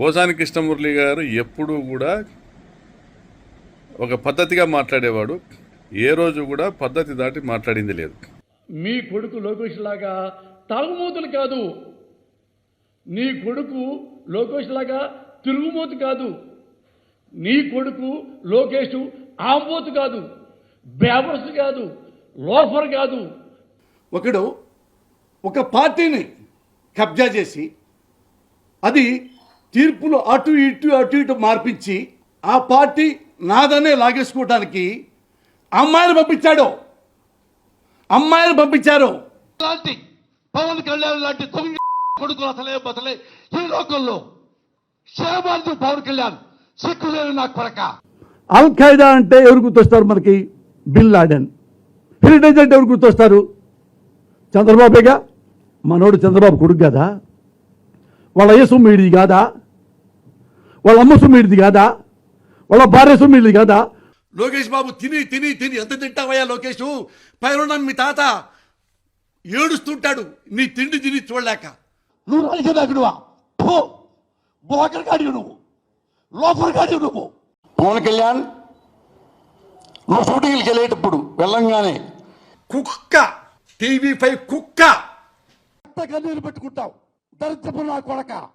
పోసాని కృష్ణమురళి గారు ఎప్పుడూ కూడా ఒక పద్ధతిగా మాట్లాడేవాడు. ఏ రోజు కూడా పద్ధతి దాటి మాట్లాడింది లేదు. మీ కొడుకు లోకేష్ లాగా తాగుమూతలు కాదు. నీ కొడుకు లోకేష్ లాగా తిరుగుమూత కాదు. నీ కొడుకు లోకేష్ ఆంబోతు కాదు. బేవర్స్ కాదు. లోఫర్ కాదు. ఒకడు ఒక పార్టీని కబ్జా చేసి అది తీర్పులు అటు ఇటు అటు ఇటు మార్పించి ఆ పార్టీ నాదనే లాగేసుకోవడానికి అమ్మాయిని పంపించాడు. అమ్మాయిని పంపించారు. లాంటి పవన్ కళ్యాణ్ లాంటి కొడుకులు అసలే బసలే ఈ లోకంలో పవన్ కళ్యాణ్ సిక్కులేని నా కొరక అల్ ఖైదా అంటే ఎవరు గుర్తొస్తారు మనకి? Bin Laden. హెరిటేజ్ అంటే ఎవరు గుర్తొస్తారు? చంద్రబాబేగా? మనోడు చంద్రబాబు కొడుకు కదా? వాళ్ళ అయ్య సొమ్మిడిది కాదా? వాళ్ళ అమ్మ సొమ్మిడిది కాదా? వాళ్ళ భార్య సొమ్మిడిది కాదా? లోకేష్ బాబు తిని తిని తిని. ఎంత తింటావయ్యా లోకేష్? పైన మీ తాత ఏడుస్తుంటాడు. నీ తిండి తిని చూడలేక. నువ్వు రాజకీయకుడువా నువ్వు. పవన్ కళ్యాణ్ నువ్వు షూటింగ్కి వెళ్ళేటప్పుడు వెళ్ళంగానే కుక్క! టీవీ ఫైవ్ కుక్క! కన్నీరు పెట్టుకుంటావు. దరిద్రపు నా కొడక.